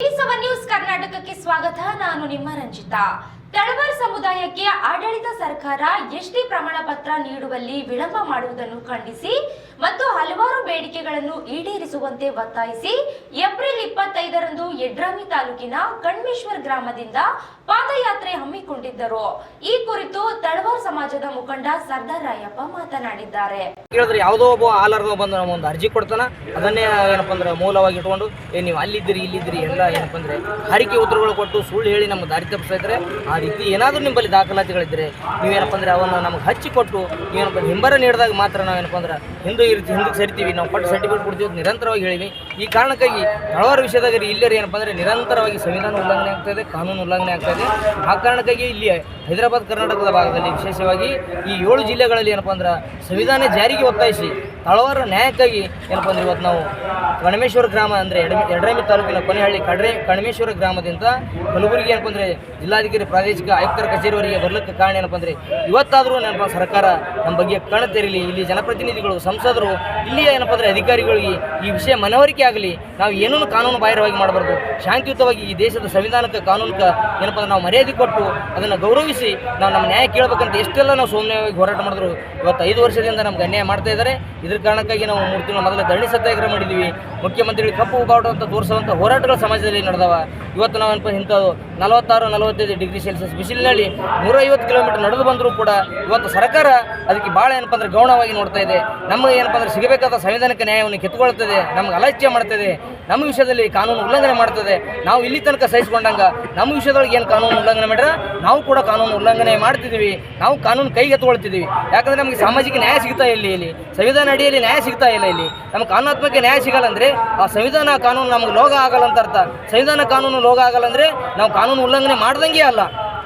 News ಕರ್ನಾಟಕಕ್ಕೆ ಸ್ವಾಗತ. ನಾನು ನಿಮ್ಮ ರಂಜಿತಾ. ತಳವಾರ್ ಸಮುದಾಯಕ್ಕೆ ಆಡಳಿತ ಸರ್ಕಾರ ಎಸ್ಟಿ ಪ್ರಮಾಣ ಪತ್ರ ನೀಡುವಲ್ಲಿ ವಿಳಂಬ ಮಾಡುವುದನ್ನು ಖಂಡಿಸಿ ಮತ್ತು ಹಲವಾರು ಬೇಡಿಕೆಗಳನ್ನು ಈಡೇರಿಸುವಂತೆ ಒತ್ತಾಯಿಸಿ ಏಪ್ರಿಲ್ ಇಪ್ಪತ್ತೈದರಂದು ಯಡ್ರಾಮಿ ತಾಲೂಕಿನ ಕಣ್ಮೇಶ್ವರ್ ಗ್ರಾಮದಿಂದ ಪಾದಯಾತ್ರೆ ಹಮ್ಮಿಕೊಂಡಿದ್ದರು ಈ ಕುರಿತು ತಳವಾರ್ ಸಮಾಜದ ಮುಖಂಡ ಸರ್ದಾರ್ ರಾಯಪ್ಪ ಮಾತನಾಡಿದ್ದಾರೆ. ಕೇಳಿದ್ರೆ ಯಾವುದೋ ಒಬ್ಬ ಆಲರ್ದ ಬಂದು ನಮ್ಮ ಅರ್ಜಿ ಕೊಡ್ತಾನ? ಅದನ್ನೇ ಏನಪ್ಪ ಅಂದ್ರೆ ಮೂಲವಾಗಿ ಇಟ್ಕೊಂಡು, ಏ, ನೀವು ಅಲ್ಲಿದ್ದೀರಿ, ಇಲ್ಲಿದ್ದೀರಿ, ಎಲ್ಲ ಏನಪ್ಪ ಅಂದ್ರೆ ಹರಿಕೆ ಉತ್ತರಗಳು ಕೊಟ್ಟು ಸುಳ್ಳು ಹೇಳಿ ನಮ್ಮ ದಾರಿ ತಪ್ಪಿಸ್ತಾ ಇದ್ರೆ, ಆ ರೀತಿ ಏನಾದರೂ ನಿಮ್ಮಲ್ಲಿ ದಾಖಲಾತಿಗಳಿದ್ರೆ, ನೀವೇನಪ್ಪ ಅಂದ್ರೆ ಅವನ್ನ ನಮ್ಗೆ ಹಚ್ಚಿ ಕೊಟ್ಟು ಏನಪ್ಪ ಹಿಂಬರ ನೀಡಿದಾಗ ಮಾತ್ರ ನಾವೇನಪ್ಪ ಅಂದ್ರೆ ಹಿಂದೂ ಇರ್ತೀವಿ ಹಿಂದಕ್ಕೆ ಸರಿತೀವಿ, ನಾವು ಪಟ್ಟು ಸರ್ಟಿಫಿಕೇಟ್ ಕೊಡ್ತೀವಿ ನಿರಂತರವಾಗಿ ಹೇಳಿವಿ ಈ ಕಾರಣಕ್ಕಾಗಿ ಹಲವಾರು ವಿಷಯದಾಗ ಇಲ್ಲರಿ ಏನಪ್ಪ ಅಂದರೆ ನಿರಂತರವಾಗಿ ಸಂವಿಧಾನ ಉಲ್ಲಂಘನೆ ಆಗ್ತದೆ ಕಾನೂನು ಉಲ್ಲಂಘನೆ ಆಗ್ತದೆ ಆ ಕಾರಣಕ್ಕಾಗಿ ಇಲ್ಲಿ ಹೈದರಾಬಾದ್, ಕರ್ನಾಟಕದ ಭಾಗದಲ್ಲಿ ವಿಶೇಷವಾಗಿ ಈ ಏಳು ಜಿಲ್ಲೆಗಳಲ್ಲಿ ಏನಪ್ಪ ಅಂದ್ರೆ ಸಂವಿಧಾನ ಜಾರಿಗೆ ಒತ್ತಾಯಿಸಿ ಹಲವಾರು ನ್ಯಾಯಕ್ಕಾಗಿ ಏನಪ್ಪ ಅಂದ್ರೆ ಇವತ್ತು ನಾವು ಕಣಮೇಶ್ವರ ಗ್ರಾಮ ಅಂದರೆ ಎಡರಮಿ ತಾಲೂಕಿನ ಕೊನೆಹಳ್ಳಿ ಕಡ್ರೆ ಕಣಮೇಶ್ವರ ಗ್ರಾಮದಿಂದ ಕಲಬುರಗಿ ಏನಪ್ಪ ಅಂದರೆ ಜಿಲ್ಲಾಧಿಕಾರಿ, ಪ್ರಾದೇಶಿಕ ಆಯುಕ್ತರ ಕಚೇರಿವರಿಗೆ ಬರ್ಲಿಕ್ಕೆ ಕಾರಣ ಏನಪ್ಪ ಅಂದರೆ ಇವತ್ತಾದರೂ ಏನಪ್ಪ ಸರ್ಕಾರ ನಮ್ಮ ಬಗ್ಗೆ ಕಣ ತೆರಲಿ ಇಲ್ಲಿ ಜನಪ್ರತಿನಿಧಿಗಳು ಸಂಸದರು ಇಲ್ಲಿ ಏನಪ್ಪ ಅಂದರೆ ಅಧಿಕಾರಿಗಳಿಗೆ ಈ ವಿಷಯ ಮನವರಿಕೆ ಆಗಲಿ, ನಾವು ಏನೂ ಕಾನೂನು ಬಾಹಿರವಾಗಿ ಮಾಡಬಾರ್ದು. ಶಾಂತಿಯುತವಾಗಿ ಈ ದೇಶದ ಸಂವಿಧಾನಕ್ಕೆ ಕಾನೂನಕ್ಕೆ ಏನಪ್ಪ ಅಂದ್ರೆ ನಾವು ಮರ್ಯಾದೆ ಕೊಟ್ಟು ಅದನ್ನು ಗೌರವಿಸಿ ನಾವು ನಮ್ಮ ನ್ಯಾಯ ಕೇಳಬೇಕಂತ ಎಷ್ಟೆಲ್ಲ ನಾವು ಸೌಮ್ಯವಾಗಿ ಹೋರಾಟ ಮಾಡಿದ್ರು, ಇವತ್ತು ಐದು ವರ್ಷದಿಂದ ನಮ್ಗೆ ಅನ್ಯಾಯ ಮಾಡ್ತಾ ಇದ್ದಾರೆ. ಇದ್ರ ಕಾರಣಕ್ಕಾಗಿ ನಾವು ಮೂರು ತಿಂಗಳು ಮೊದಲು ಧರಣಿ ಸತ್ಯಾಗ್ರಹ ಮಾಡಿದ್ದೀವಿ ಮುಖ್ಯಮಂತ್ರಿಗಳು ಕಪ್ಪು ಬಾವುಟ ಅಂತ ತೋರಿಸುವಂಥ ಹೋರಾಟಗಳು ಸಮಾಜದಲ್ಲಿ ನಡೆದವ. ಇವತ್ತು ನಾವು ಇಂಥದ್ದು ನಲವತ್ತಾರು, ನಲವತ್ತೈದು ಡಿಗ್ರಿ ಸೆಲ್ಸಿಯಸ್ ಬಿಸಿಲಿನಲ್ಲಿ ನೂರೈವತ್ತು ಕಿಲೋಮೀಟರ್ ನಡೆದು ಬಂದರೂ ಕೂಡ ಇವತ್ತು ಸರ್ಕಾರ ಅದಕ್ಕೆ ಭಾಳ ಏನಪ್ಪ ಅಂದರೆ ಗೌಣವಾಗಿ ನೋಡ್ತಾ ಇದೆ. ನಮಗೆ ಏನಪ್ಪ ಅಂದರೆ ಸಿಗಬೇಕಾದ ಸಂವಿಧಾನಿಕ ನ್ಯಾಯವನ್ನು ಕಿತ್ತುಕೊಳ್ತದೆ, ನಮ್ಗೆ ಅಲಕ್ಷ್ಯ ಮಾಡ್ತದೆ, ನಮ್ಮ ವಿಷಯದಲ್ಲಿ ಕಾನೂನು ಉಲ್ಲಂಘನೆ ಮಾಡ್ತದೆ. ನಾವು ಇಲ್ಲಿ ತನಕ ಸಹಿಸಿಕೊಂಡಂಗೆ ನಮ್ಮ ವಿಷಯದೊಳಗೆ ಏನು ಕಾನೂನು ಉಲ್ಲಂಘನೆ ಮಾಡಿದ್ರೆ ನಾವು ಕೂಡ ಕಾನೂನು ಉಲ್ಲಂಘನೆ ಮಾಡ್ತಿದ್ದೀವಿ. ನಾವು ಕಾನೂನು ಕೈಗೆ ಯಾಕಂದರೆ ಯಾಕಂದ್ರೆ ನಮಗೆ ಸಾಮಾಜಿಕ ನ್ಯಾಯ ಸಿಗ್ತಾ ಇಲ್ಲ ಇಲ್ಲಿ. ಸಂವಿಧಾನ ಅಡಿಯಲ್ಲಿ ನ್ಯಾಯ ಸಿಗ್ತಾ ಇಲ್ಲ ಇಲ್ಲಿ. ನಮಗೆ ಕಾನೂನಾತ್ಮಕ ನ್ಯಾಯ ಸಿಗಲ್ಲ ಅಂದರೆ ಆ ಸಂವಿಧಾನ ಕಾನೂನು ನಮ್ಗೆ ಲೋಗ ಆಗಲ್ಲ ಅಂತ ಅರ್ಥ. ಸಂವಿಧಾನ ಕಾನೂನು ಲೋಗ ಆಗಲ್ಲ ಅಂದರೆ ನಾವು ಕಾನೂನು ಉಲ್ಲಂಘನೆ ಮಾಡ್ದಂಗೆ ಅಲ್ಲ.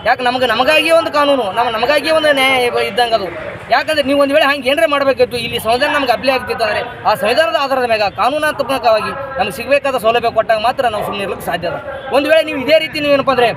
ಯಾಕೆ ನಮಗೆ ನಮಗಾಗಿಯೇ ಒಂದು ಕಾನೂನು ನಮ್ಮ ನಮಗಾಗಿಯೇ ಒಂದು ನ್ಯಾಯ ಇದ್ದಂಗೆ ಅದು. ಯಾಕಂದ್ರೆ ನೀವು ಒಂದು ವೇಳೆ ಹಂಗೆ ಏನಾರ ಮಾಡಬೇಕಿತ್ತು, ಇಲ್ಲಿ ಸಂವಿಧಾನ ನಮ್ಗೆ ಆಗ್ತಿತ್ತು ಅಂದರೆ ಆ ಸಂವಿಧಾನದ ಆಧಾರದ ಮೇಲೆ ಕಾನೂನಾತ್ಮಕವಾಗಿ ನಮ್ಗೆ ಸಿಗಬೇಕಾದ ಸೌಲಭ್ಯ ಕೊಟ್ಟಾಗ ಮಾತ್ರ ನಾವು ಸುಮ್ಮನೆ ಇರಲಿಕ್ಕೆ ಸಾಧ್ಯ ಅದ. ಒಂದು ವೇಳೆ ನೀವು ಇದೇ ರೀತಿ ನೀವೇನಪ್ಪ ಅಂದರೆ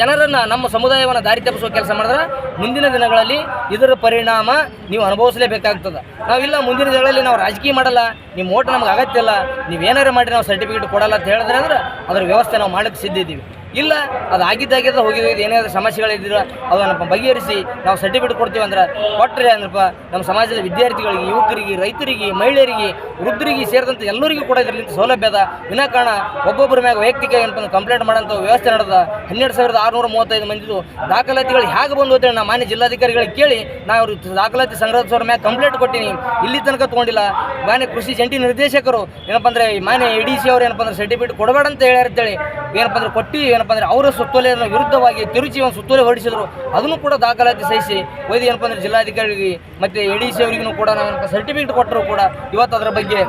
ಜನರನ್ನು ನಮ್ಮ ಸಮುದಾಯವನ್ನು ದಾರಿ ತಪ್ಪಿಸುವ ಕೆಲಸ ಮಾಡಿದ್ರೆ ಮುಂದಿನ ದಿನಗಳಲ್ಲಿ ಇದರ ಪರಿಣಾಮ ನೀವು ಅನುಭವಿಸಲೇಬೇಕಾಗ್ತದೆ. ನಾವಿಲ್ಲ ಮುಂದಿನ ದಿನಗಳಲ್ಲಿ ನಾವು ರಾಜಕೀಯ ಮಾಡಲ್ಲ, ನಿಮ್ಮ ಓಟ್ ನಮ್ಗೆ ಅಗತ್ಯ ಇಲ್ಲ ನೀವೇನಾರು ಮಾಡಿ ನಾವು ಸರ್ಟಿಫಿಕೇಟ್ ಕೊಡಲ್ಲ ಅಂತ ಹೇಳಿದ್ರೆ ಅಂದ್ರೆ ಅದರ ವ್ಯವಸ್ಥೆ ನಾವು ಮಾಡೋಕ್ಕೆ ಸಿದ್ಧ ಇದ್ದೀವಿ. ಇಲ್ಲ, ಅದು ಆಗಿದ್ದಾಗಿದ್ದ ಹೋಗಿದ್ದು ಏನಾದರೂ ಸಮಸ್ಯೆಗಳಿದ್ರೆ ಅದನ್ನಪ್ಪ ಬಗೆಹರಿಸಿ ನಾವು ಸರ್ಟಿಫಿಕೇಟ್ ಕೊಡ್ತೀವಿ ಅಂದ್ರೆ ಕೊಟ್ಟರೆ ಅಂದ್ರಪ್ಪ, ನಮ್ಮ ಸಮಾಜದ ವಿದ್ಯಾರ್ಥಿಗಳಿಗೆ, ಯುವಕರಿಗೆ, ರೈತರಿಗೆ, ಮಹಿಳೆಯರಿಗೆ, ವೃದ್ಧರಿಗೆ ಸೇರಿದಂತೆ ಎಲ್ಲರಿಗೂ ಕೂಡ ಇದರಿಂದ ಸೌಲಭ್ಯ ಅದ. ವಿನಾಕಾರಣ ಒಬ್ಬೊಬ್ಬರ ಮ್ಯಾಗ ವೈಯಕ್ತಿಕ ಏನಪ್ಪ ಕಂಪ್ಲೇಂಟ್ ಮಾಡೋಂಥ ವ್ಯವಸ್ಥೆ ನಡೆದ. ಹನ್ನೆರಡು ಸಾವಿರದ ಆರುನೂರ ಮೂವತ್ತೈದು ಮಂದಿದು ದಾಖಲಾತಿಗಳು ಹೇಗೆ ಬಂದು ಅಂತೇಳಿ ನಾವು ಮಾನ್ಯ ಜಿಲ್ಲಾಧಿಕಾರಿಗಳಿಗೆ ಕೇಳಿ ನಾವು ದಾಖಲಾತಿ ಸಂಗ್ರಹಿಸೋರ ಮ್ಯಾಗ ಕಂಪ್ಲೇಂಟ್ ಕೊಟ್ಟಿನಿ. ಇಲ್ಲಿ ತನಕ ತೊಗೊಂಡಿಲ್ಲ. ಮಾನ್ಯ ಕೃಷಿ ಜಂಟಿ ನಿರ್ದೇಶಕರು ಏನಪ್ಪ ಅಂದರೆ ಮಾನ್ಯ ಎ ಡಿ ಸಿ ಅವ್ರು ಏನಪ್ಪ ಅಂದ್ರೆ ಸರ್ಟಿಫಿಕೇಟ್ ಕೊಡಬೇಡ ಅಂತ ಅಂತೇಳಿ ಏನಪ್ಪ ಅಂದ್ರೆ ಕೊಟ್ಟು ಏನಪ್ಪ ಅಂದರೆ ಅವರ ಸುತ್ತೋಲೆಯನ್ನು ವಿರುದ್ಧವಾಗಿ ತಿರುಚಿ ಒಂದು ಸುತ್ತೋಲೆ ಹೊರಡಿಸಿದ್ರು. ಅದನ್ನು ಕೂಡ ದಾಖಲಾತಿ ಸಹಿಸಿ ಒಯ್ದು ಏನಪ್ಪ ಅಂದರೆ ಜಿಲ್ಲಾಧಿಕಾರಿಗೆ ಮತ್ತೆ ಎ ಡಿ ಸಿ ಅವರಿಗೂ ಕೂಡ ನಾವು ಸರ್ಟಿಫಿಕೇಟ್ ಕೊಟ್ಟರು ಕೂಡ ಇವತ್ತು ಅದರ ಬಗ್ಗೆ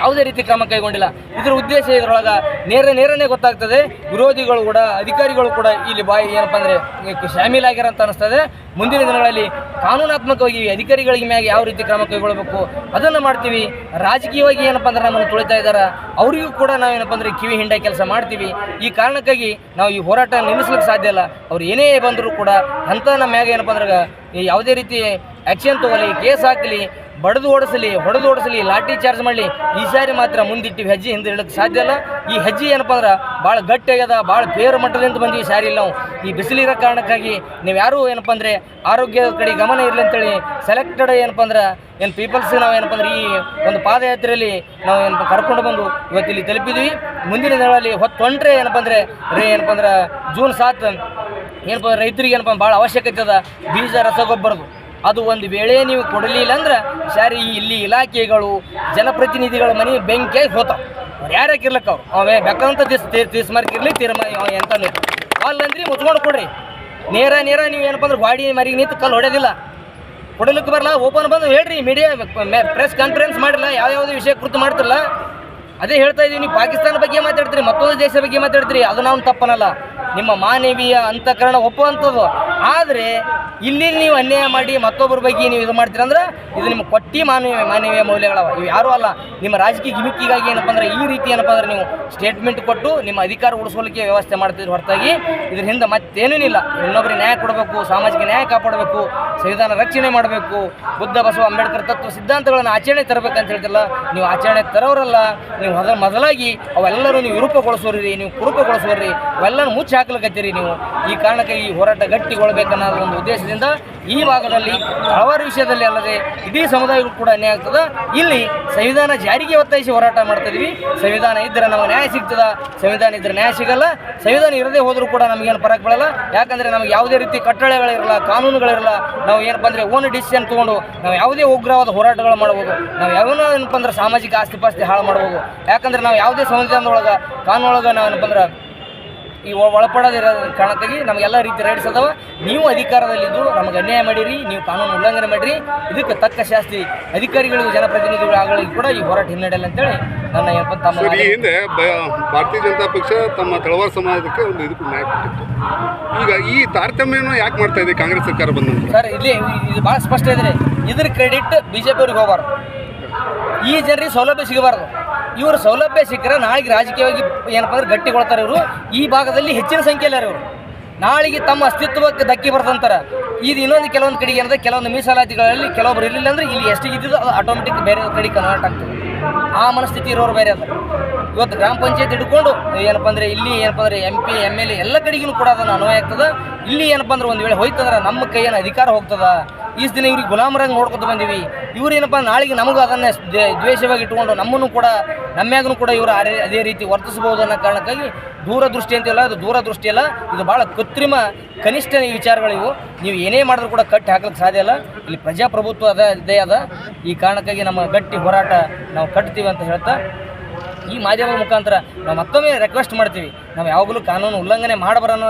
ಯಾವುದೇ ರೀತಿ ಕ್ರಮ ಕೈಗೊಂಡಿಲ್ಲ. ಇದರ ಉದ್ದೇಶ ಇದರೊಳಗೆ ನೇರ ನೇರನೇ ಗೊತ್ತಾಗ್ತದೆ. ವಿರೋಧಿಗಳು ಕೂಡ, ಅಧಿಕಾರಿಗಳು ಕೂಡ ಇಲ್ಲಿ ಬಾಯಿ ಏನಪ್ಪ ಅಂದರೆ ಶಾಮೀಲಾಗ್ಯಾರ ಅಂತ ಮುಂದಿನ ದಿನಗಳಲ್ಲಿ ಕಾನೂನಾತ್ಮಕವಾಗಿ ಅಧಿಕಾರಿಗಳಿಗೆ ಮ್ಯಾಗ ಯಾವ ರೀತಿ ಕ್ರಮ ಕೈಗೊಳ್ಳಬೇಕು ಅದನ್ನು ಮಾಡ್ತೀವಿ. ರಾಜಕೀಯವಾಗಿ ಏನಪ್ಪ ಅಂದ್ರೆ ನಮ್ಮನ್ನು ತುಳಿತಾ ಇದ್ದಾರೆ ಅವರಿಗೂ ಕೂಡ ನಾವೇನಪ್ಪ ಅಂದರೆ ಕಿವಿ ಹಿಂಡ ಕೆಲಸ ಮಾಡ್ತೀವಿ. ಈ ಕಾರಣಕ್ಕಾಗಿ ನಾವು ಈ ಹೋರಾಟ ನಿಲ್ಲಿಸ್ಲಿಕ್ಕೆ ಸಾಧ್ಯ ಇಲ್ಲ. ಅವ್ರು ಏನೇ ಬಂದರೂ ಕೂಡ ಅಂಥ ನಮ್ಮ ಮ್ಯಾಗ ಏನಪ್ಪ ಅಂದ್ರೆ ಯಾವುದೇ ರೀತಿ ಆ್ಯಕ್ಷನ್ ತಗೊಳ್ಳಿ, ಕೇಸ್ ಹಾಕಲಿ ಬಡದು ಓಡಿಸಲಿ, ಹೊಡೆದು ಓಡಿಸಲಿ, ಲಾಠಿ ಚಾರ್ಜ್ ಮಾಡಲಿ, ಈ ಸಾರಿ ಮಾತ್ರ ಮುಂದಿಟ್ಟಿವಿ ಹೆಜ್ಜೆ ಹಿಂದೆ ಇಡಕ್ಕೆ ಸಾಧ್ಯ ಇಲ್ಲ. ಈ ಹೆಜ್ಜೆ ಏನಪ್ಪ ಅಂದ್ರೆ ಭಾಳ ಗಟ್ಟಿಯಾಗ್ಯದ, ಭಾಳ ಬೇರು ಮಟ್ಟದಿಂದ ಬಂದ್ವಿ ಸಾರಿ ಇಲ್ಲ ನಾವು. ಈ ಬಿಸಿಲಿರೋ ಕಾರಣಕ್ಕಾಗಿ ನೀವು ಯಾರೂ ಏನಪ್ಪ ಅಂದರೆ ಆರೋಗ್ಯದ ಕಡೆ ಗಮನ ಇರಲಿ ಅಂತೇಳಿ ಸೆಲೆಕ್ಟೆಡ್ ಏನಪ್ಪ ಅಂದ್ರೆ ಏನು ಪೀಪಲ್ಸ್ ನಾವು ಏನಪ್ಪ ಅಂದ್ರೆ ಈ ಒಂದು ಪಾದಯಾತ್ರೆಯಲ್ಲಿ ನಾವು ಏನಪ್ಪ ಕರ್ಕೊಂಡು ಬಂದು ಇವತ್ತು ಇಲ್ಲಿ ತಲುಪಿದ್ವಿ. ಮುಂದಿನ ದಿನಗಳಲ್ಲಿ ಹೊತ್ತು ಹೊಂಟ್ರೆ ಏನಪ್ಪ ಅಂದರೆ ರೇ ಏನಪ್ಪ ಅಂದ್ರೆ ಜೂನ್ ಸಾತ್ ಏನಪ್ಪ ರೈತರಿಗೆ ಏನಪ್ಪ ಭಾಳ ಅವಶ್ಯಕತೆ ಅದ. ಬೀಜ, ರಸಗೊಬ್ಬರದು. ಅದು ಒಂದು ವೇಳೆ ನೀವು ಕೊಡಲಿಲ್ಲ ಅಂದ್ರೆ ಸಾರಿ, ಇಲ್ಲಿ ಇಲಾಖೆಗಳು, ಜನಪ್ರತಿನಿಧಿಗಳ ಮನೆ ಬೆಂಕಿಯಾಗಿ ಹೋತಾವ ಅವ್ರು ಯಾರ್ಯಾಕೆ ಇರ್ಲಕ್ಕ ಅವ್ರು? ಅವೇ ಬೆಕ್ಕಂತ ದಿಸ್ ದಿಸ್ ಮಾರ್ಕ್ ಇರಲಿ ತೀರ್ಮಾನ ಎಂತ ಅಲ್ಲಂದ್ರಿ ಮುಚ್ಕೊಂಡು ಕೊಡ್ರಿ. ನೇರ ನೇರ ನೀವು ಏನಪ್ಪ ಅಂದ್ರೆ ಗಾಡಿ ಮರಿಗೆ ನಿಂತು ಕಲ್ಲು ಹೊಡೆಯೋದಿಲ್ಲ ಕೊಡಲಿಕ್ಕೆ ಬರಲ್ಲ, ಓಪನ್ ಬಂದು ಹೇಳ್ರಿ ಮೀಡಿಯಾ ಪ್ರೆಸ್ ಕಾನ್ಫರೆನ್ಸ್ ಮಾಡಿಲ್ಲ ಯಾವ್ಯಾವುದೇ ವಿಷಯ ಕುರಿತು ಮಾಡ್ತಿರಲ್ಲ ಅದೇ ಹೇಳ್ತಾ ಇದೀವಿ, ನೀವು ಪಾಕಿಸ್ತಾನ ಬಗ್ಗೆ ಮಾತಾಡ್ತೀರಿ, ಮತ್ತೊಂದು ದೇಶ ಬಗ್ಗೆ ಮಾತಾಡ್ತೀರಿ, ಅದು ನಾವು ತಪ್ಪನಲ್ಲ. ನಿಮ್ಮ ಮಾನವೀಯ ಅಂತಃಕರಣ ಒಪ್ಪುವಂಥದ್ದು. ಆದರೆ ಇಲ್ಲಿ ನೀವು ಅನ್ಯಾಯ ಮಾಡಿ ಮತ್ತೊಬ್ಬರ ಬಗ್ಗೆ ನೀವು ಇದು ಮಾಡ್ತೀರಂದ್ರೆ ಇದು ನಿಮ್ಮ ಕೊಟ್ಟಿ ಮಾನವೀಯ ಮಾನವೀಯ ಮೌಲ್ಯಗಳವ. ಇವು ಯಾರೂ ಅಲ್ಲ, ನಿಮ್ಮ ರಾಜಕೀಯ ಗಿಮಿಕ್ಕಿಗಾಗಿ ಏನಪ್ಪ ಅಂದ್ರೆ, ಈ ರೀತಿ ಏನಪ್ಪ ಅಂದ್ರೆ ನೀವು ಸ್ಟೇಟ್ಮೆಂಟ್ ಕೊಟ್ಟು ನಿಮ್ಮ ಅಧಿಕಾರ ಉಳಿಸೋಲಿಕ್ಕೆ ವ್ಯವಸ್ಥೆ ಮಾಡ್ತಿದ್ರು ಹೊರತಾಗಿ, ಇದ್ರ ಹಿಂದೆ ಮತ್ತೇನೂ ಇಲ್ಲ. ಇನ್ನೊಬ್ಬರಿಗೆ ನ್ಯಾಯ ಕೊಡಬೇಕು, ಸಾಮಾಜಿಕ ನ್ಯಾಯ ಕಾಪಾಡಬೇಕು, ಸಂವಿಧಾನ ರಕ್ಷಣೆ ಮಾಡಬೇಕು, ಬುದ್ಧ, ಬಸವ, ಅಂಬೇಡ್ಕರ್ ತತ್ವ ಸಿದ್ಧಾಂತಗಳನ್ನು ಆಚರಣೆ ತರಬೇಕಂತ ಹೇಳ್ತಿಲ್ಲ ನೀವು ಆಚರಣೆ ತರೋರಲ್ಲ, ನೀವು ಮೊದಲ ಮೊದಲಾಗಿ ಅವೆಲ್ಲರೂ ನೀವು ವಿರೂಪಗೊಳಿಸೋರಿ ನೀವು ಕುರುಪಗೊಳಿಸೋರಿ ಅವೆಲ್ಲನೂ ಮುಚ್ಚಿ ಹಾಕ್ಲಿಕತ್ತೀರಿ ನೀವು. ಈ ಕಾರಣಕ್ಕೆ ಈ ಹೋರಾಟ ಗಟ್ಟಿಗೊಳ್ಬೇಕನ್ನೋ ಒಂದು ಉದ್ದೇಶದಿಂದ ಈ ಭಾಗದಲ್ಲಿ ಹಲವಾರು ವಿಷಯದಲ್ಲಿ ಅಲ್ಲದೆ ಇಡೀ ಸಮುದಾಯಗಳು ಕೂಡ ಅನ್ಯಾಯ ಆಗ್ತದೆ. ಇಲ್ಲಿ ಸಂವಿಧಾನ ಜಾರಿಗೆ ಒತ್ತಾಯಿಸಿ ಹೋರಾಟ ಮಾಡ್ತಾ ಇದೀವಿ. ಸಂವಿಧಾನ ಇದ್ದರೆ ನಮಗೆ ನ್ಯಾಯ ಸಿಗ್ತದ. ಸಂವಿಧಾನ ಇದ್ದರೆ ನ್ಯಾಯ ಸಿಗಲ್ಲ. ಸಂವಿಧಾನ ಇರದೇ ಹೋದರೂ ಕೂಡ ನಮಗೇನು ಫರಕ್ ಬೀಳಲ್ಲ. ಯಾಕಂದ್ರೆ ನಮಗೆ ಯಾವುದೇ ರೀತಿ ಕಟ್ಟಳೆಗಳಿರಲ್ಲ, ಕಾನೂನುಗಳಿರಲ್ಲ, ನಾವು ಏನಪ್ಪ ಅಂದ್ರೆ ಓನ್ ಡಿಸಿಷನ್ ತೊಗೊಂಡು ನಾವು ಯಾವುದೇ ಉಗ್ರವಾದ ಹೋರಾಟಗಳು ಮಾಡ್ಬೋದು. ನಾವು ಯಾವನೋ ಏನಪ್ಪ ಅಂದ್ರೆ ಸಾಮಾಜಿಕ ಆಸ್ತಿ ಪಾಸ್ತಿ ಹಾಳು ಮಾಡ್ಬೋದು. ಯಾಕಂದ್ರೆ ನಾವು ಯಾವುದೇ ಸಂವಿಧಾನದೊಳಗೆ, ಕಾನೂನೊಳಗೆ ನಾವು ಏನಪ್ಪ ಅಂದ್ರೆ ಈ ಒಳಪಡೋದಿರೋ ಕಾರಣಕ್ಕಾಗಿ ನಮಗೆಲ್ಲ ರೀತಿ ರೈಟ್ಸ್ ಅದಾವ. ನೀವು ಅಧಿಕಾರದಲ್ಲಿದ್ದು ನಮಗೆ ಅನ್ಯಾಯ ಮಾಡಿರಿ ನೀವು ಕಾನೂನು ಉಲ್ಲಂಘನೆ ಮಾಡಿರಿ. ಇದಕ್ಕೆ ತಕ್ಕ ಶಾಸ್ತಿ ಅಧಿಕಾರಿಗಳಿಗೂ ಜನಪ್ರತಿನಿಧಿಗಳಿಗೂ ಕೂಡ ಈ ಹೋರಾಟ ಹಿನ್ನಡೆಯಲ್ಲ ಅಂತೇಳಿ ನನ್ನ ಏನಪ್ಪ ತಮ್ಮ ಈ ಹಿಂದೆ ಭಾರತೀಯ ಜನತಾ ಪಕ್ಷ ತಮ್ಮ ತಳವಾರ ಸಮಾಜಕ್ಕೆ ಒಂದು ಇದಕ್ಕೆ ನ್ಯಾಯ ಕೊಟ್ಟಿತ್ತು. ಈಗ ಈ ತಾರತಮ್ಯನ ಯಾಕೆ ಮಾಡ್ತಾ ಇದೆ ಕಾಂಗ್ರೆಸ್ ಸರ್ಕಾರ ಬಂದ ಸರ್ ಇಲ್ಲಿ ಇದು ಭಾಳ ಸ್ಪಷ್ಟ ಇದೆ ಇದ್ರ ಕ್ರೆಡಿಟ್ ಬಿ ಜೆ ಪಿಯವ್ರಿಗೆ ಹೋಗಬಾರ್ದು. ಈ ಜನರಿಗೆ ಸೌಲಭ್ಯ ಸಿಗಬಾರ್ದು. ಇವರು ಸೌಲಭ್ಯ ಸಿಕ್ಕರೆ ನಾಳೆಗೆ ರಾಜಕೀಯವಾಗಿ ಏನಪ್ಪ ಅಂದ್ರೆ ಗಟ್ಟಿಗೊಳ್ತಾರೆ ಇವರು. ಈ ಭಾಗದಲ್ಲಿ ಹೆಚ್ಚಿನ ಸಂಖ್ಯೆಯಲ್ಲಿ ಇವರು. ನಾಳೆಗೆ ತಮ್ಮ ಅಸ್ತಿತ್ವಕ್ಕೆ ಧಕ್ಕಿ ಬರ್ತಂತಾರೆ ಇದು ಇನ್ನೊಂದು ಕೆಲವೊಂದು ಕಡೆಗೆ ಏನಂದ್ರೆ ಕೆಲವೊಂದು ಮೀಸಲಾತಿಗಳಲ್ಲಿ ಕೆಲವೊಬ್ರು ಇರಲಿಲ್ಲ ಅಂದ್ರೆ ಇಲ್ಲಿ ಎಷ್ಟು ಇದ್ದಿದ್ದು ಅದು ಆಟೋಮೆಟಿಕ್ ಬೇರೆ ಕಡೆ ಕನ್ವರ್ಟ್ ಆಗ್ತದೆ. ಆ ಮನಸ್ಥಿತಿ ಇರೋರು ಬೇರೆ ಅದ. ಇವತ್ತು ಗ್ರಾಮ ಪಂಚಾಯತ್ ಹಿಡ್ಕೊಂಡು ಏನಪ್ಪ ಅಂದರೆ ಇಲ್ಲಿ ಏನಪ್ಪ ಅಂದರೆ M P M L A ಎಲ್ಲ ಕಡೆಗೂ ಕೂಡ ಅದನ್ನು ಅನ್ವಯ ಆಗ್ತದೆ. ಇಲ್ಲಿ ಏನಪ್ಪ ಅಂದ್ರೆ ಒಂದು ವೇಳೆ ಹೋಯ್ತಂದ್ರೆ ನಮ್ಮ ಕೈಯನ್ನು ಅಧಿಕಾರ ಹೋಗ್ತದ. ಈಸ್ ದಿನ ಇವ್ರಿಗೆ ಗುಲಾಮರಾಗಿ ನೋಡ್ಕೊತ ಬಂದೀವಿ. ಇವ್ರೇನಪ್ಪ ನಾಳೆಗೆ ನಮಗೂ ಅದನ್ನೇ ದ್ವೇ- ದ್ವೇಷವಾಗಿ ಇಟ್ಕೊಂಡು ನಮ್ಮನ್ನು ಕೂಡ ನಮ್ಮ್ಯಾಗೂ ಕೂಡ ಇವರು ಅದೇ- ರೀತಿ ವರ್ತಿಸಬಹುದು ಅನ್ನೋ ಕಾರಣಕ್ಕಾಗಿ ದೂರದೃಷ್ಟಿ ಅಂತಿಲ್ಲ, ಅದು ದೂರದೃಷ್ಟಿ ಅಲ್ಲ, ಇದು ಭಾಳ ಕೃತ್ರಿಮ ಕನಿಷ್ಠ ಈ ವಿಚಾರಗಳಿವು ನೀವು ಏನೇ ಮಾಡಿದ್ರು ಕೂಡ ಕಟ್ಟಿ ಹಾಕಲಿಕ್ಕೆ ಸಾಧ್ಯ ಇಲ್ಲ. ಇಲ್ಲಿ ಪ್ರಜಾಪ್ರಭುತ್ವ ಅದ ಇದೇ ಅದ. ಈ ಕಾರಣಕ್ಕಾಗಿ ನಮ್ಮ ಗಟ್ಟಿ ಹೋರಾಟ ನಾವು ಕಟ್ತೀವಿ ಅಂತ ಹೇಳ್ತಾ, ಈ ಮಾಧ್ಯಮದ ಮುಖಾಂತರ ನಾವು ಮತ್ತೊಮ್ಮೆ ರಿಕ್ವೆಸ್ಟ್ ಮಾಡ್ತೀವಿ. ನಾವು ಯಾವಾಗಲೂ ಕಾನೂನು ಉಲ್ಲಂಘನೆ ಮಾಡಬಾರ ಅನ್ನೋ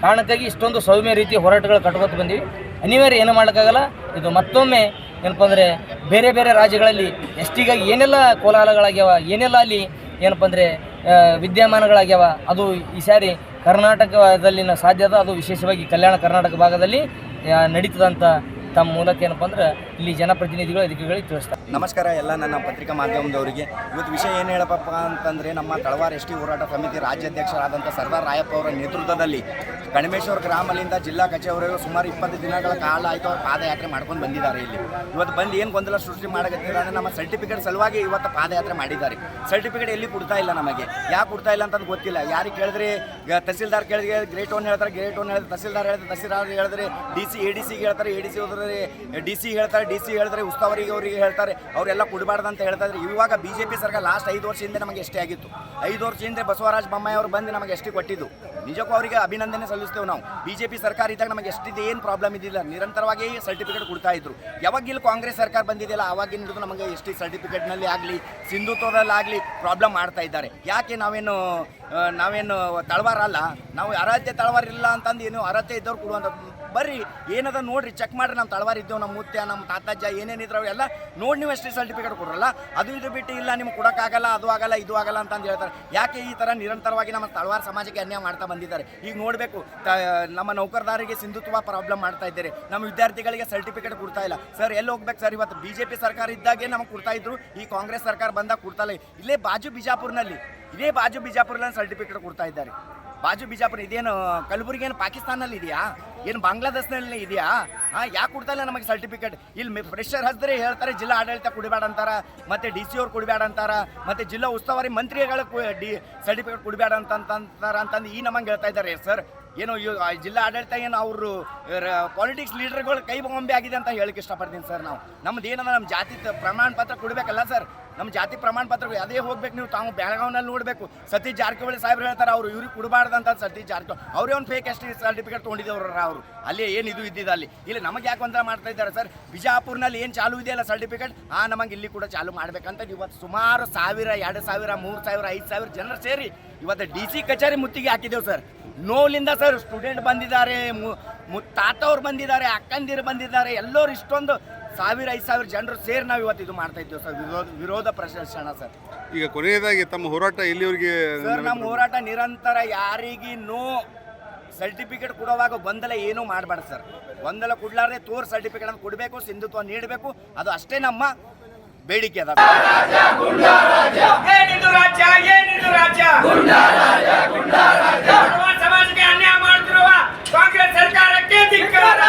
ಕಾರಣಕ್ಕಾಗಿ ಇಷ್ಟೊಂದು ಸೌಮ್ಯ ರೀತಿ ಹೋರಾಟಗಳು ಕಟ್ಕೊತ ಬಂದೀವಿ. ಅನಿವಾರ್ಯ ಏನು ಮಾಡೋಕ್ಕಾಗಲ್ಲ. ಇದು ಮತ್ತೊಮ್ಮೆ ಏನಪ್ಪ ಅಂದರೆ ಬೇರೆ ಬೇರೆ ರಾಜ್ಯಗಳಲ್ಲಿ ಎಷ್ಟಿಗಾಗಿ ಏನೆಲ್ಲ ಕೋಲಾಹಲಗಳಾಗ್ಯಾವ, ಏನೆಲ್ಲ ಅಲ್ಲಿ ಏನಪ್ಪ ಅಂದರೆ ವಿದ್ಯಮಾನಗಳಾಗ್ಯಾವ, ಅದು ಈ ಸಾರಿ ಕರ್ನಾಟಕದಲ್ಲಿನ ಸಾಧ್ಯದ ಅದು ವಿಶೇಷವಾಗಿ ಕಲ್ಯಾಣ ಕರ್ನಾಟಕ ಭಾಗದಲ್ಲಿ ನಡೀತದಂಥ ತಮ್ಮ ಮೂಲಕ ಏನಪ್ಪ ಅಂದ್ರೆ ಇಲ್ಲಿ ಜನಪ್ರತಿನಿಧಿಗಳು ಅಧಿಕಾರಿಗಳಿಗೆ ತಿಳಿಸ್ತಾರೆ. ನಮಸ್ಕಾರ, ಎಲ್ಲ ನನ್ನ ಪತ್ರಿಕಾ ಮಾಧ್ಯಮದವರಿಗೆ. ಇವತ್ತು ವಿಷಯ ಏನು ಹೇಳಪ್ಪ ಅಂತಂದರೆ, ನಮ್ಮ ತಳವಾರ ಎಸ್ ಟಿ ಹೋರಾಟ ಸಮಿತಿ ರಾಜ್ಯಾಧ್ಯಕ್ಷರಾದಂಥ ಸರ್ದಾರ್ ರಾಯಪ್ಪ ಅವರ ನೇತೃತ್ವದಲ್ಲಿ ಕಣಿಮೇಶ್ವರ ಗ್ರಾಮದಿಂದ ಜಿಲ್ಲಾ ಕಚೇರಿವರೆಗೂ ಸುಮಾರು ಇಪ್ಪತ್ತು ದಿನಗಳ ಕಾಲ ಆಯಿತು ಅವ್ರು ಪಾದಯಾತ್ರೆ ಮಾಡ್ಕೊಂಡು ಬಂದಿದ್ದಾರೆ ಇಲ್ಲಿ. ಇವತ್ತು ಬಂದು ಏನು ಗೊಂದಲ ಸೃಷ್ಟಿ ಮಾಡಕತ್ತಿದ್ದಾರೆ ಅಂದರೆ, ನಮ್ಮ ಸರ್ಟಿಫಿಕೇಟ್ ಸಲುವಾಗಿ ಇವತ್ತು ಪಾದಯಾತ್ರೆ ಮಾಡಿದ್ದಾರೆ. ಸರ್ಟಿಫಿಕೇಟ್ ಎಲ್ಲಿ ಕೊಡ್ತಾ ಇಲ್ಲ ನಮಗೆ? ಯಾಕೆ ಕೊಡ್ತಾ ಇಲ್ಲ ಅಂತಂದು ಗೊತ್ತಿಲ್ಲ. ಯಾರಿಗೆ ಕೇಳಿದ್ರೆ ತಹಸೀಲ್ದಾರ್ ಕೇಳಿದ್ರೆ ಗ್ರೇಟ್ ಒನ್ ಹೇಳ್ತಾರೆ, ಗ್ರೇಟ್ ಒನ್ ಹೇಳಿದ್ರೆ ತಹಸೀಲ್ದಾರ್ ಹೇಳಿದ್ರೆ ತಹಸೀಲ್ದಾರ್ ಹೇಳಿದ್ರೆ ಡಿ ಸಿ, ಎ ಡಿ ಸಿಗೆ ಹೇಳ್ತಾರೆ, ಎ ಡಿ ಸಿ ಹೋದ್ರೆ ಡಿ ಸಿ ಹೇಳ್ತಾರೆ, ಡಿ ಸಿ ಹೇಳ್ತಾರೆ ಉಸ್ತುವಾರಿಗೆ ಅವರಿಗೆ ಹೇಳ್ತಾರೆ, ಅವರೆಲ್ಲ ಕೊಡಬಾರ್ದಂತ ಹೇಳ್ತಾ ಇವಾಗ ಬಿ ಜೆ ಪಿ ಸರ್ಕಾರ ಲಾಸ್ಟ್ ಐದು ವರ್ಷದಿಂದ ನಮಗೆ ಎಷ್ಟೇ ಆಗಿತ್ತು. ಐದು ವರ್ಷ ಹಿಂದೆ ಬಸವರಾಜ ಬೊಮ್ಮಾಯಿ ಅವರು ಬಂದು ನಮಗೆ ಎಷ್ಟು ಕೊಟ್ಟಿದ್ದು. ನಿಜಕ್ಕೂ ಅವರಿಗೆ ಅಭಿನಂದನೆ ಸಲ್ಲಿಸ್ತೇವೆ ನಾವು. ಬಿ ಜೆ ಪಿ ಸರ್ಕಾರ ಇದ್ದಾಗ ನಮಗೆ ಎಷ್ಟಿದೆ ಏನು ಪ್ರಾಬ್ಲಮ್ ಇದ್ದಿಲ್ಲ. ನಿರಂತರವಾಗಿ ಸರ್ಟಿಫಿಕೇಟ್ ಕೊಡ್ತಾ ಇದ್ರು. ಯಾವಾಗ ಇಲ್ಲಿ ಕಾಂಗ್ರೆಸ್ ಸರ್ಕಾರ ಬಂದಿದೆಯಲ್ಲ ಆವಾಗಿನ ಹಿಡಿದು ನಮಗೆ ಎಷ್ಟು ಸರ್ಟಿಫಿಕೇಟ್ನಲ್ಲಿ ಆಗಲಿ ಸಿಂಧುತ್ವದಲ್ಲಾಗಲಿ ಪ್ರಾಬ್ಲಮ್ ಮಾಡ್ತಾ ಇದ್ದಾರೆ. ಯಾಕೆ ನಾವೇನು ನಾವೇನು ತಳವಾರ ಅಲ್ಲ ನಾವು ಅರ್ಹತೆ ತಳವಾರ ಇಲ್ಲ ಅಂತಂದು ಏನು ಅರ್ಹತೆ ಇದ್ದವ್ರು ಕೊಡುವಂಥ ಬರ್ರಿ, ಏನದ ನೋಡ್ರಿ ಚೆಕ್ ಮಾಡ್ರಿ ನಮ್ಮ ತಳವಾರ ಇದ್ದೇವೆ ನಮ್ಮ ಮುತ್ಯ ನಮ್ಮ ತಾತಜ್ಜ ಏನೇನಿದ್ರು ಅವೆಲ್ಲ ನೋಡಿ ನೀವು ಎಷ್ಟು ಸರ್ಟಿಫಿಕೇಟ್ ಕೊಡ್ರಲ್ಲ? ಅದು ಇದು ಬಿಟ್ಟು ಇಲ್ಲ, ನಿಮ್ಗೆ ಕೊಡೋಕ್ಕಾಗಲ್ಲ, ಅದು ಆಗಲ್ಲ, ಇದು ಆಗಲ್ಲ ಅಂತಂದು ಹೇಳ್ತಾರೆ. ಯಾಕೆ ಈ ಥರ ನಿರಂತರವಾಗಿ ನಮ್ಮ ತಳವಾರ ಸಮಾಜಕ್ಕೆ ಅನ್ಯಾಯ ಮಾಡ್ತಾ ಬಂದಿದ್ದಾರೆ? ಈಗ ನೋಡಬೇಕು ನಮ್ಮ ನೌಕರದಾರಿಗೆ ಸಿಂಧುತ್ವ ಪ್ರಾಬ್ಲಮ್ ಮಾಡ್ತಾ ಇದ್ದಾರೆ ನಮ್ಮ ವಿದ್ಯಾರ್ಥಿಗಳಿಗೆ ಸರ್ಟಿಫಿಕೇಟ್ ಕೊಡ್ತಾ ಇಲ್ಲ. ಸರ್ ಎಲ್ಲಿ ಹೋಗ್ಬೇಕು? ಸರ್ ಇವತ್ತು ಬಿ ಜೆ ಪಿ ಸರ್ಕಾರ ಇದ್ದಾಗೆ ನಮಗೆ ಕೊಡ್ತಾ ಇದ್ರು. ಈ ಕಾಂಗ್ರೆಸ್ ಸರ್ಕಾರ ಬಂದಾಗ ಕೊಡ್ತಾ ಇಲ್ಲ. ಇಲ್ಲೇ ಬಾಜು ಬಿಜಾಪುರ್ನಲ್ಲಿ ಇದೇ ಬಾಜು ಬಿಜಾಪುರ್ನಲ್ಲಿ ಸರ್ಟಿಫಿಕೇಟ್ ಕೊಡ್ತಾ ಇದ್ದಾರೆ. ಬಾಜು ಬಿಜಾಪುರ ಇದೇನು ಕಲಬುರಗಿ ಏನು ಪಾಕಿಸ್ತಾನಲ್ಲಿ ಇದೆಯಾ? ಏನು ಬಾಂಗ್ಲಾದೇಶನಲ್ಲಿ ಇದೆಯಾ? ಹಾಂ, ಯಾಕೆ ಕೊಡ್ತಾ ಇಲ್ಲ ನಮಗೆ ಸರ್ಟಿಫಿಕೇಟ್? ಇಲ್ಲಿ ಫ್ರೆಷರ್ ಹಚ್ಚಿದ್ರೆ ಹೇಳ್ತಾರೆ, ಜಿಲ್ಲಾ ಆಡಳಿತ ಕುಡಿಬೇಡ ಅಂತಾರ, ಮತ್ತು ಡಿ ಸಿ ಅವ್ರು ಕುಡಿಬೇಡ ಅಂತಾರ, ಮತ್ತು ಜಿಲ್ಲಾ ಉಸ್ತುವಾರಿ ಮಂತ್ರಿಗಳು ಡಿ ಸರ್ಟಿಫಿಕೇಟ್ ಕುಡಿಬೇಡ ಅಂತ ಅಂತಾರ ಅಂತಂದು ಈ ನಮಗೆ ಹೇಳ್ತಾ ಇದ್ದಾರೆ ಸರ್ ಏನು ಜಿಲ್ಲಾ ಆಡಳಿತ ಏನು ಅವರು ಪಾಲಿಟಿಕ್ಸ್ ಲೀಡರ್ಗಳು ಕೈ ಬೊಂಬೆ ಆಗಿದೆ ಅಂತ ಹೇಳಕ್ಕೆ ಇಷ್ಟಪಡ್ತೀನಿ ಸರ್ ನಾವು. ನಮ್ದು ಏನಂದ್ರೆ ನಮ್ಮ ಜಾತಿ ಪ್ರಮಾಣ ಪತ್ರ ಕೊಡಬೇಕಲ್ಲ ಸರ್. ನಮ್ಮ ಜಾತಿ ಪ್ರಮಾಣ ಪತ್ರ ಅದೇ ಹೋಗ್ಬೇಕು, ನೀವು ತಾವು ಬೆಳಗಾವಿನಲ್ಲಿ ನೋಡಬೇಕು. ಸತೀಶ್ ಜಾರಕಿಹೊಳಿ ಸಾಹೇಬ್ರು ಹೇಳ್ತಾರೆ, ಅವರು ಇವ್ರಿಗೆ ಕೊಡಬಾರ್ದಂತ ಸತೀಶ್ ಜಾರಕಿಹೊಳಿ ಅವರೇ ಒಂದು ಫೇಕ್ ಎಷ್ಟು ಸರ್ಟಿಫಿಕೇಟ್ ತೊಗೊಂಡಿದ್ದವ್ರ ಅವರು. ಅಲ್ಲಿ ಏನು ಇದು ಇದ್ದಿದ್ದು ಅಲ್ಲಿ? ಇಲ್ಲಿ ನಮಗೆ ಯಾಕೆ ಒಂಥರ ಮಾಡ್ತಾ ಇದ್ದಾರೆ ಸರ್? ಬಿಜಾಪುರ್ನಲ್ಲಿ ಏನು ಚಾಲು ಇದೆಯಲ್ಲ ಸರ್ಟಿಫಿಕೇಟ್ ಆ, ನಮಗೆ ಇಲ್ಲಿ ಕೂಡ ಚಾಲು ಮಾಡಬೇಕಂತ ಇವತ್ತು ಸುಮಾರು ಸಾವಿರ, ಎರಡು ಸಾವಿರ, ಮೂರು ಸಾವಿರ, ಐದು ಸಾವಿರ ಜನರು ಸೇರಿ ಇವತ್ತು ಡಿ ಸಿ ಕಚೇರಿ ಮುತ್ತಿಗೆ ಹಾಕಿದ್ದೇವೆ ಸರ್. ನೋಲಿಂದ ಸರ್ ಸ್ಟೂಡೆಂಟ್ ಬಂದಿದ್ದಾರೆ ತಾತವ್ರು ಬಂದಿದ್ದಾರೆ ಅಕ್ಕಂದಿರು ಬಂದಿದ್ದಾರೆ ಎಲ್ಲರೂ ಇಷ್ಟೊಂದು ಸಾವಿರ ಐದು ಸಾವಿರ ಜನರು ಸೇರಿ ನಾವು ಇವತ್ತು ಇದು ಮಾಡ್ತಾ ಇದ್ದೇವೆ ಸರ್. ವಿರೋಧ ವಿರೋಧ ಪ್ರದರ್ಶನ ಸರ್. ಈಗ ಕೊನೆಯದಾಗಿ ತಮ್ಮ ಹೋರಾಟ ಇಲ್ಲಿವರಿಗೆ ಸರ್ ನಮ್ಮ ಹೋರಾಟ ನಿರಂತರ ಯಾರಿಗೆ ನೋ ಸರ್ಟಿಫಿಕೇಟ್ ಕೊಡುವಾಗ ಗೊಂದಲ ಏನೂ ಮಾಡಬಾರ್ದು ಸರ್. ಗೊಂದಲ ಕೊಡ್ಲಾರ್ದೆ ತೋರ್ ಸರ್ಟಿಫಿಕೇಟ್ ಅಂತ ಕೊಡಬೇಕು ಸಿಂಧುತ್ವ ನೀಡಬೇಕು ಅದು ಅಷ್ಟೇ ನಮ್ಮ ಬೇಡಿಕೆ ಅದ. ಸಮಾಜಕ್ಕೆ ಅನ್ಯಾಯ ಮಾಡುತ್ತಿರುವ ಕಾಂಗ್ರೆಸ್ ಸರ್ಕಾರಕ್ಕೆ ಧಿಕ್ಕಾರ.